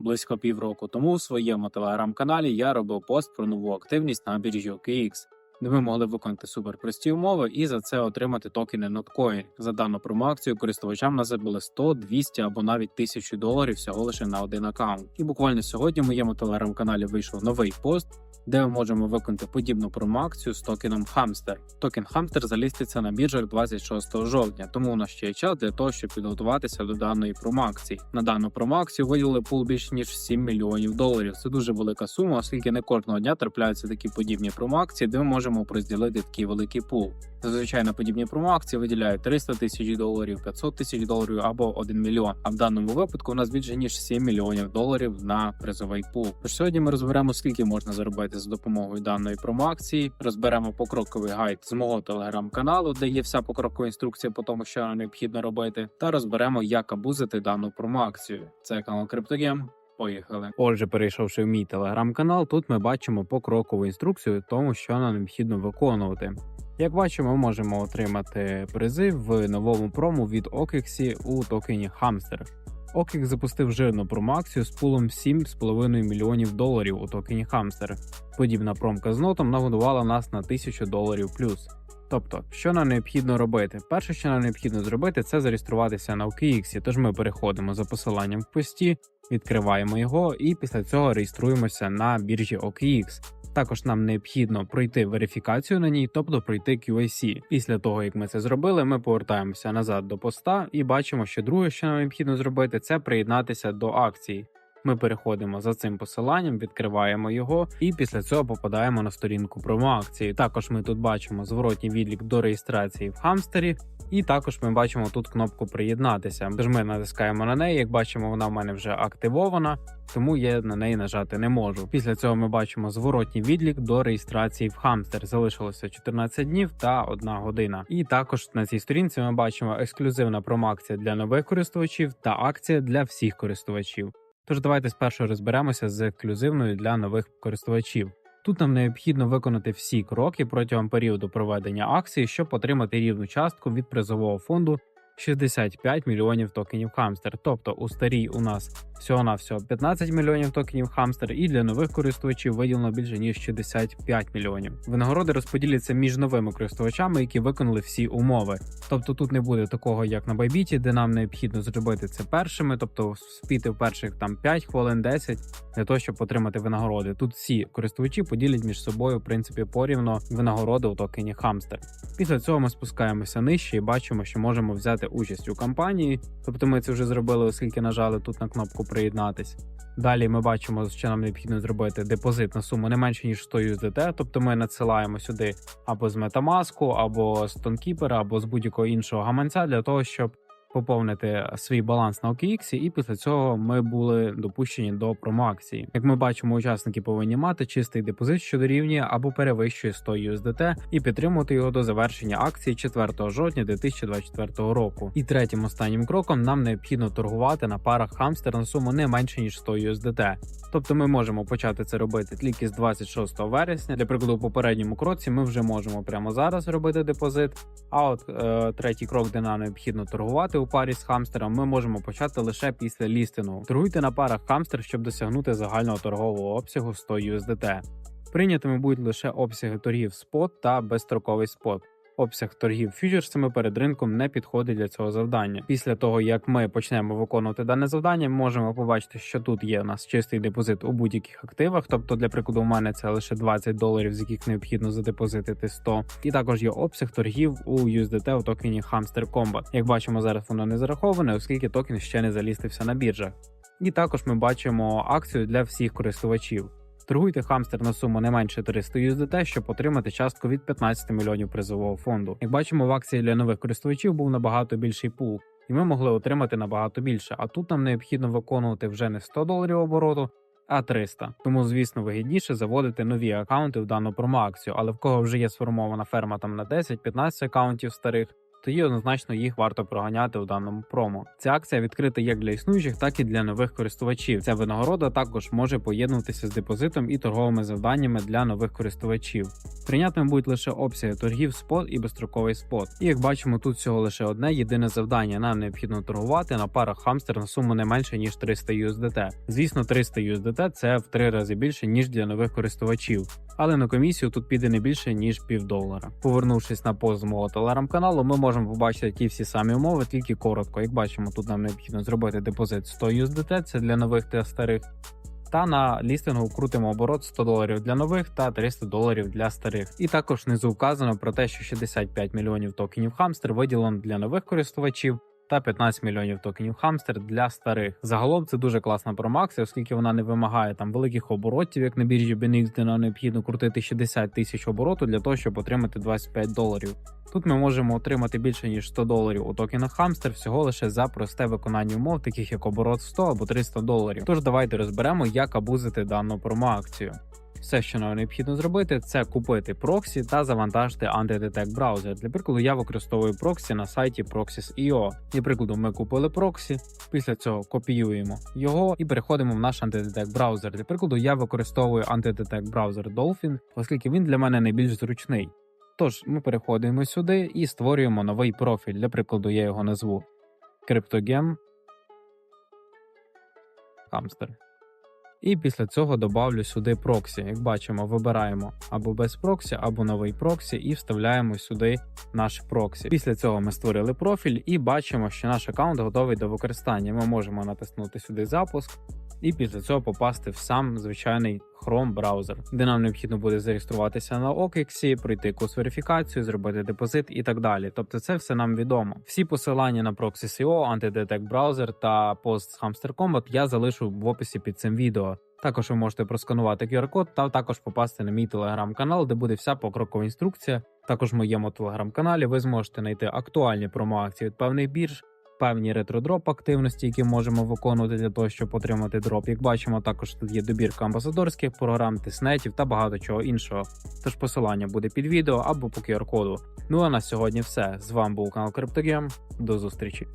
близько півроку тому у своєму телеграм-каналі я робив пост про нову активність на біржі OKX, де ви могли виконати суперпрості умови і за це отримати токени Notcoin. За дану промоакцію користувачам на забили 100, 200 або навіть 1000 доларів всього лише на один аккаунт. І буквально сьогодні в моєму телеграм-каналі вийшов новий пост. Де ми можемо виконати подібну промоакцію з токеном Hamster. Токен Hamster заліститься на біржах 26 жовтня, тому у нас ще є час для того, щоб підготуватися до даної промоакції. На дану промоакцію виділили пул більше ніж 7 мільйонів доларів. Це дуже велика сума, оскільки не кожного дня трапляються такі подібні промоакції, де ми можемо розділити такий великий пул. Зазвичай на подібні промоакції виділяють 300 тисяч доларів, 500 тисяч доларів або 1 мільйон. А в даному випадку у нас більше ніж 7 мільйонів доларів на призовий пул. Тож сьогодні ми розберемо, скільки можна заробити за допомогою даної промоакції. Розберемо покроковий гайд з мого телеграм-каналу, де є вся покрокова інструкція по тому, що необхідно робити, та розберемо, як абузити дану промоакцію. Це канал Криптогем. Поїхали. Отже, перейшовши в мій телеграм-канал, тут ми бачимо покрокову інструкцію тому, що нам необхідно виконувати. Як бачимо, ми можемо отримати призи в новому прому від OKX у токені Hamster. OKX запустив жирну промоакцію з пулом 7,5 мільйонів доларів у токені Hamster. Подібна промка з нотом нагодувала нас на 1000 доларів плюс. Тобто, що нам необхідно робити? Перше, що нам необхідно зробити, це зареєструватися на OKX, тож ми переходимо за посиланням в пості, відкриваємо його і після цього реєструємося на біржі OKX. Також нам необхідно пройти верифікацію на ній, тобто пройти QAC. Після того, як ми це зробили, ми повертаємося назад до поста і бачимо, що друге, що нам необхідно зробити, це приєднатися до акції. Ми переходимо за цим посиланням, відкриваємо його, і після цього попадаємо на сторінку промоакції. Також ми тут бачимо зворотній відлік до реєстрації в хамстері, і також ми бачимо тут кнопку приєднатися. Тож ми натискаємо на неї. Як бачимо, вона в мене вже активована, тому я на неї нажати не можу. Після цього ми бачимо зворотній відлік до реєстрації в хамстер. Залишилося 14 днів та 1 година. І також на цій сторінці ми бачимо ексклюзивна промоакція для нових користувачів та акція для всіх користувачів. Тож давайте спершу розберемося з еклюзивною для нових користувачів. Тут нам необхідно виконати всі кроки протягом періоду проведення акції, щоб отримати рівну частку від призового фонду 65 мільйонів токенів Хамстер. Тобто у старій у нас всього на всього 15 мільйонів токенів Хамстер, і для нових користувачів виділено більше ніж 65 мільйонів. Винагороди розподіляться між новими користувачами, які виконали всі умови. Тобто тут не буде такого, як на Байбіті, де нам необхідно зробити це першими, тобто спіти в перших там 5 хвилин 10 для того, щоб отримати винагороди. Тут всі користувачі поділять між собою в принципі порівно винагороди у токені Хамстер. Після цього ми спускаємося нижче і бачимо, що можемо взяти участь у кампанії. Тобто ми це вже зробили, оскільки нажали тут на кнопку приєднатись. Далі ми бачимо, що нам необхідно зробити депозит на суму не менше ніж 100 USDT, тобто ми надсилаємо сюди або з Metamask, або з Tonekeeper, або з будь-якого іншого гаманця для того, щоб поповнити свій баланс на OKX, і після цього ми були допущені до промоакції. Як ми бачимо, учасники повинні мати чистий депозит, що дорівнює або перевищує 100 USDT, і підтримувати його до завершення акції 4 жовтня 2024 року. І третім останнім кроком нам необхідно торгувати на парах хамстер на суму не менше ніж 100 USDT. Тобто ми можемо почати це робити тільки з 26 вересня. Для прикладу, в попередньому кроці ми вже можемо прямо зараз робити депозит. А от е, третій крок, де нам необхідно торгувати у парі з хамстером, ми можемо почати лише після лістину. Торгуйте на парах хамстер, щоб досягнути загального торгового обсягу 100 USDT. Прийнятими будуть лише обсяги торгів спот та безстроковий спот. Обсяг торгів фьючерсами перед ринком не підходить для цього завдання. Після того, як ми почнемо виконувати дане завдання, можемо побачити, що тут є у нас чистий депозит у будь-яких активах. Тобто, для прикладу, у мене це лише 20 доларів, з яких необхідно задепозитити 100. І також є обсяг торгів у USDT у токені Hamster Combat. Як бачимо, зараз воно не зараховане, оскільки токен ще не залістився на біржах. І також ми бачимо акцію для всіх користувачів. Торгуйте хамстер на суму не менше 300 USDT, щоб отримати частку від 15 мільйонів призового фонду. Як бачимо, в акції для нових користувачів був набагато більший пул, і ми могли отримати набагато більше. А тут нам необхідно виконувати вже не 100 доларів обороту, а 300. Тому, звісно, вигідніше заводити нові аккаунти в дану промоакцію, але в кого вже є сформована ферма там на 10-15 аккаунтів старих. Тоді однозначно їх варто проганяти у даному промо. Ця акція відкрита як для існуючих, так і для нових користувачів. Ця винагорода також може поєднуватися з депозитом і торговими завданнями для нових користувачів. Прийнятними будуть лише обсяги торгів спот і безстроковий спот. І як бачимо, тут всього лише одне єдине завдання. Нам необхідно торгувати на парах хамстер на суму не менше ніж 300 USDT. Звісно, 300 USDT – це в три рази більше ніж для нових користувачів. Але на комісію тут піде не більше ніж півдолара. Повернувшись на пост з мого телеграм-каналу, ми можемо побачити ті всі самі умови, тільки коротко. Як бачимо, тут нам необхідно зробити депозит 100 USDT, це для нових та старих. Та на лістингу крутимо оборот 100 доларів для нових та 300 доларів для старих. І також внизу вказано про те, що 65 мільйонів токенів Хамстер виділено для нових користувачів. Та 15 мільйонів токенів Hamster для старих. Загалом це дуже класна промакція, оскільки вона не вимагає там великих оборотів, як на біржі BNX, де нам необхідно крутити 60 тисяч обороту для того, щоб отримати 25 доларів. Тут ми можемо отримати більше ніж 100 доларів у токенах Hamster всього лише за просте виконання умов, таких як оборот 100 або 300 доларів. Тож давайте розберемо, як абузити дану промоакцію. Все, що нам необхідно зробити, це купити проксі та завантажити Antidetect браузер. Для прикладу, я використовую проксі на сайті Proxys.io. Для прикладу, ми купили проксі, після цього копіюємо його і переходимо в наш Antidetect браузер. Для прикладу, я використовую Antidetect браузер Dolphin, оскільки він для мене найбільш зручний. Тож ми переходимо сюди і створюємо новий профіль. Для прикладу, я його назву CryptoGem Hamster. І після цього добавлю сюди проксі. Як бачимо, вибираємо або без проксі, або новий проксі, і вставляємо сюди наш проксі. Після цього ми створили профіль і бачимо, що наш аккаунт готовий до використання. Ми можемо натиснути сюди запуск. І після цього попасти в сам звичайний Chrome браузер, де нам необхідно буде зареєструватися на OKX, пройти якусь верифікацію, зробити депозит і так далі. Тобто, це все нам відомо. Всі посилання на Proxy.co, Antidetect браузер та пост з Hamster Combat я залишу в описі під цим відео. Також ви можете просканувати QR-код та також попасти на мій телеграм-канал, де буде вся покрокова інструкція. Також в моєму телеграм-каналі ви зможете знайти актуальні промоакції від певних бірж, певні ретродроп активності, які можемо виконувати для того, щоб отримати дроп. Як бачимо, також тут є добірка амбасадорських програм, тиснетів та багато чого іншого. Тож посилання буде під відео або по QR-коду. Ну а на сьогодні все. З вами був канал CryptoGame. До зустрічі.